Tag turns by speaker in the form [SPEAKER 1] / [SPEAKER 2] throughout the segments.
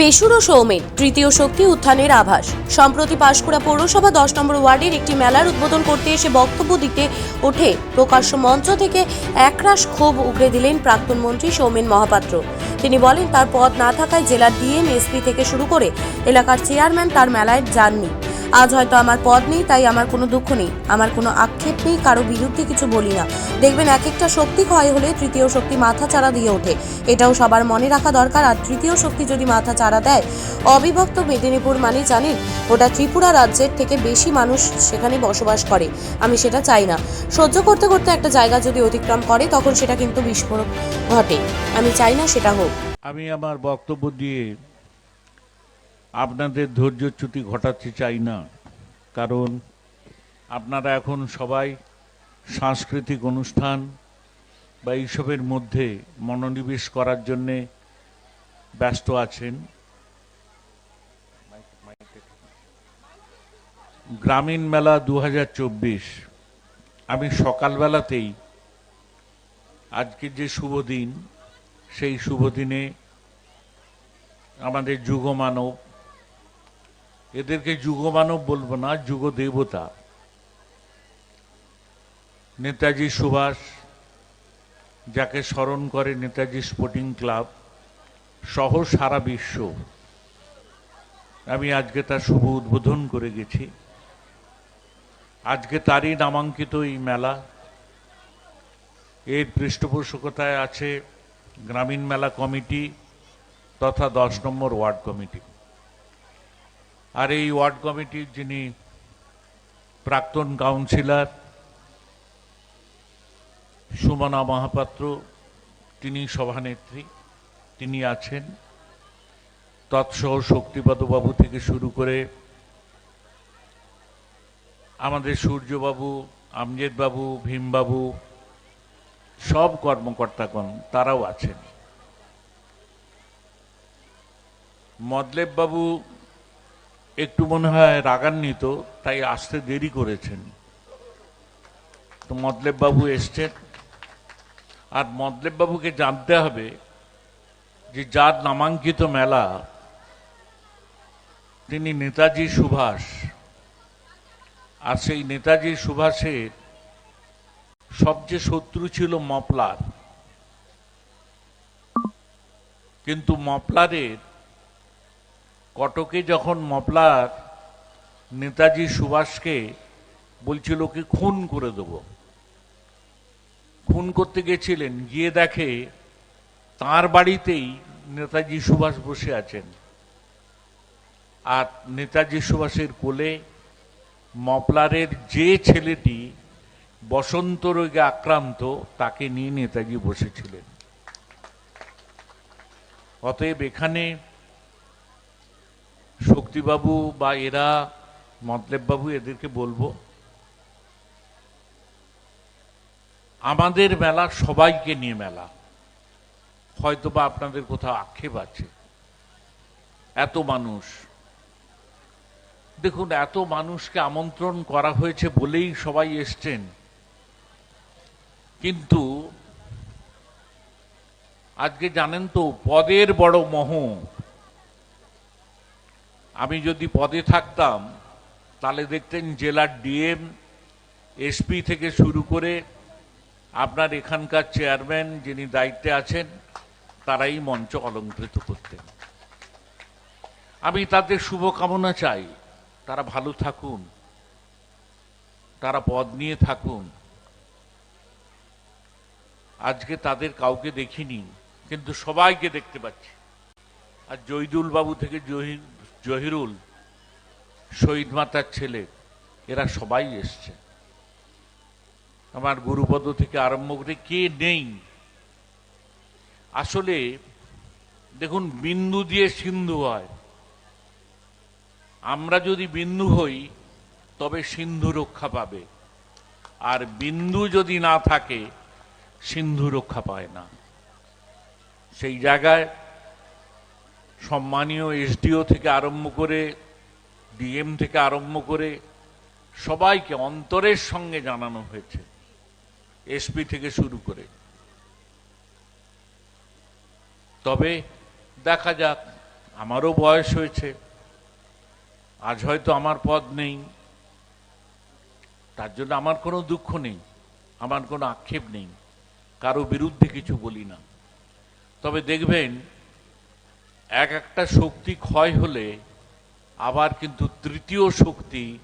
[SPEAKER 1] বেসুরো সৌমেন তৃতীয় শক্তি উত্থানের আভাস। সম্প্রতি পাঁশকুড়া পৌরসভা দশ নম্বর ওয়ার্ডের একটি মেলার উদ্বোধন করতে এসে বক্তব্য দিতে ওঠে প্রকাশ্য মঞ্চ থেকে একরাশ ক্ষোভ উগড়ে দিলেন প্রাক্তন মন্ত্রী সৌমেন মহাপাত্র। তিনি বলেন, তার পদ না থাকায় জেলার ডিএমএসপি থেকে শুরু করে এলাকার চেয়ারম্যান তার মেলায় যাননি। আজ হয়তো আমার পদ নেই, তাই আমার কোনো দুঃখ নেই। আমার কোনো আক্ষেপ নেই, কারও বিরুদ্ধে কিছু বলি না। দেখবেন এক একটা শক্তি ক্ষয় হলে তৃতীয় শক্তি মাথা চাড়া দিয়ে ওঠে। এটাও সবার মনে রাখা দরকার, আর তৃতীয় শক্তি যদি মাথা চাড়া দেয়, অবিভক্ত মেদিনীপুর মানে জানেন, ওটা ত্রিপুরা রাজ্যের থেকে বেশি মানুষ সেখানে বসবাস করে। আমি সেটা চাই না। সহ্য করতে করতে একটা জায়গা যদি অতিক্রম করে, তখন সেটা কিন্তু বিস্ফোরক ঘটে। আমি চাই না সেটা হোক।
[SPEAKER 2] আমি আমার বক্তব্য দিয়ে আপনাদের ধৈর্যচ্যুতি ঘটাতে চাই না, কারণ আপনারা এখন সবাই সাংস্কৃতিক অনুষ্ঠান বা এইসবের মধ্যে মনোনিবেশ করার জন্যে ব্যস্ত আছেন। গ্রামীণ মেলা দু হাজার চব্বিশ। আমি সকালবেলাতেই আজকে যে শুভ দিন, সেই শুভ দিনে আমাদের যুগমানব এদেরকে যুগমানব বলব না যুগ দেবতা নেতাজি সুভাষ, যাকে স্মরণ করে নেতাজি স্পোর্টিং ক্লাব, সহ সারা বিশ্ব। আমি আজকে তার শুভ উদ্বোধন করে গেছি। আজকে তারই নামাঙ্কিত এই মেলা। এর পৃষ্ঠপোষকতায় আছে গ্রামীণ মেলা কমিটি তথা দশ নম্বর ওয়ার্ড কমিটি। আর এই ওয়ার্ড কমিটির যিনি প্রাক্তন কাউন্সিলর, সুমনা মহাপাত্র, তিনি সভানেত্রী, তিনি আছেন। তৎসহ শক্তিপদবাবু থেকে শুরু করে আমাদের সূর্যবাবু, আমজেদবাবু, ভীমবাবু, সব কর্মকর্তাগণ, তারাও আছেন। মদলেব বাবু একটু মনে হয় রাগান্বিত, তাই আসতে দেরি করেছেন। তো মদলেব বাবু এসছেন। আর মদলেব বাবুকে জানতে হবে যে যার নামাঙ্কিত মেলা তিনি নেতাজি সুভাষ। আর সেই নেতাজি সুভাষের সবচেয়ে শত্রু ছিল মপলার। কিন্তু মপলারের কটকে যখন মপলার নেতাজি সুভাষকে বলছিল কি খুন করে দেব, খুন করতে গেছিলেন, গিয়ে দেখে তার বাড়িতেই নেতাজি সুভাষ বসে আছেন। আর নেতাজি সুভাষের কোলে মপলারের যে ছেলেটি বসন্ত রোগে আক্রান্ত, তাকে নিয়ে নেতাজি বসেছিলেন। অতএব এখানে শক্তিবাবু বা এরা মতলেববাবু এদেরকে বলব, আমাদের মেলা সবাইকে নিয়ে মেলা। হয়তো বা আপনাদের কোথাও আক্ষেপ আছে। এত মানুষ। দেখুন, এত মানুষকে আমন্ত্রণ করা হয়েছে বলেই সবাই এসছেন। কিন্তু আজকে জানেন তো, পদের বড় মোহ। আমি যদি পদে থাকতাম, তাহলে দেখতেন জেলার ডিএম, এসপি থেকে শুরু করে আপনার এখানকার চেয়ারম্যান যিনি দায়িত্বে আছেন, তারাই মঞ্চ অলঙ্কৃত করতেন। আমি তাদের শুভকামনা চাই। তারা ভালো থাকুন। তারা পদ নিয়ে থাকুন। আজকে তাদের কাউকে দেখিনি, কিন্তু সবাইকে দেখতে পাচ্ছি। আর জহিদুল বাবু থেকে জহি- জহিরুল, শহীদ মাতার ছেলে, এরা সবাই এসছে। আমার গুরুপদ থেকে আরম্ভ করে কে নেই? আসলে দেখুন, বিন্দু দিয়ে সিন্ধু হয়। আমরা যদি বিন্দু হই, তবে সিন্ধু রক্ষা পাবে। আর বিন্দু যদি না থাকে, সিন্ধু রক্ষা পায় না। সেই জায়গায় সম্মানীয় এসডিও থেকে আরম্ভ করে, ডিএম থেকে আরম্ভ করে, সবাইকে অন্তরের সঙ্গে জানানো হয়েছে, এসপি থেকে শুরু করে। তবে দেখা যাক, আমারও বয়স হয়েছে, আজ হয়তো আমার পদ নেই, তার জন্য আমার কোনো দুঃখ নেই, আমার কোনো আক্ষেপ নেই, কারও বিরুদ্ধে কিছু বলি না। তবে দেখবেন এক একটা শক্তি ক্ষয় হলে আবার কিন্তু তৃতীয় শক্তি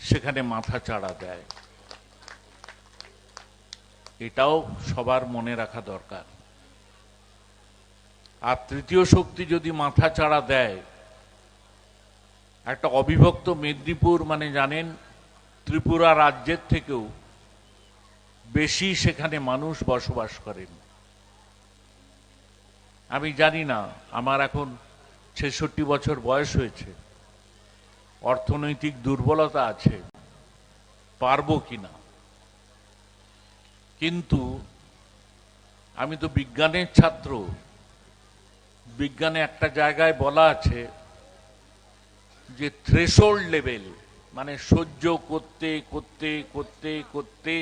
[SPEAKER 2] সেখানে মাথা চাড়া দেয়। এটাও সবার মনে রাখা দরকার। আর তৃতীয় শক্তি যদি মাথা চাড়া দেয়, একটা অবিভক্ত মেদিনীপুর মানে জানেন, ত্রিপুরা রাজ্যের থেকেও বেশি সেখানে মানুষ বসবাস করেন। আমি জানি না, আমার এখন ছেষট্টি বছর বয়স হয়েছে। অর্থনৈতিক দুর্বলতা আছে, পারব কিনা? কিন্তু আমি তো বিজ্ঞানের ছাত্র। বিজ্ঞানে একটা জায়গায় বলা আছে যে থ্রেশোল্ড লেভেল মানে সহ্য করতে করতে করতে করতে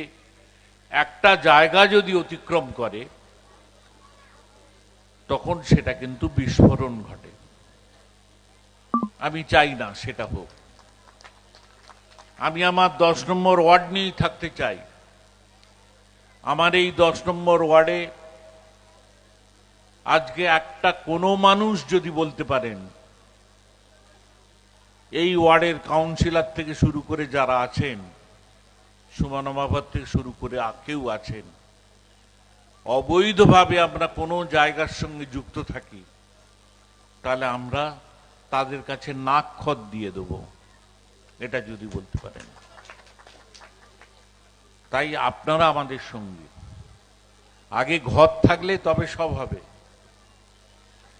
[SPEAKER 2] একটা জায়গা যদি অতিক্রম করে তখন সেটা কিন্তু বিস্ফোরণ ঘটে। আমি চাই না সেটা হোক। আমি আমার দশ নম্বর ওয়ার্ড নিয়েই থাকতে চাই। আমার এই দশ নম্বর ওয়ার্ডে আজকে একটা কোনো মানুষ যদি বলতে পারেন, এই ওয়ার্ডের কাউন্সিলর থেকে শুরু করে যারা আছেন সুমন মাভাত থেকে শুরু করে কেউ আছেন অবৈধভাবে আমরা কোনো জায়গার সঙ্গে যুক্ত থাকি, তাহলে আমরা তাদের কাছে নাক খত দিয়ে দেব। এটা যদি বলতে পারেন। তাই আপনারা আমাদের সঙ্গে। আগে ঘর থাকলে তবে সব হবে।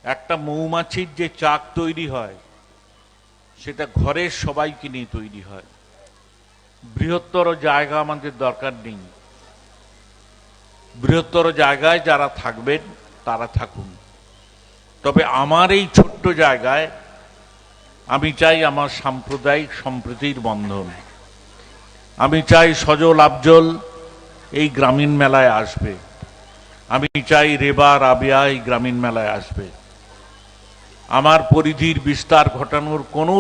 [SPEAKER 2] একটা মৌমাছির যে চাক তৈরি হয়, সেটা ঘরের সবাইকে নিয়ে তৈরি হয়। বৃহত্তর জায়গা আমাদের দরকার নেই। বৃহত্তর জায়গায় যারা থাকবেন, তারা থাকুন। তবে আমার এই ছোট্ট জায়গায় আমি চাই আমার সাম্প্রদায়িক সম্প্রীতির বন্ধন। আমি চাই সজল আফজল এই গ্রামীণ মেলায় আসবে। আমি চাই রেবা রাবিয়া এই গ্রামীণ মেলায় আসবে। আমার পরিধির বিস্তার ঘটানোর কোনো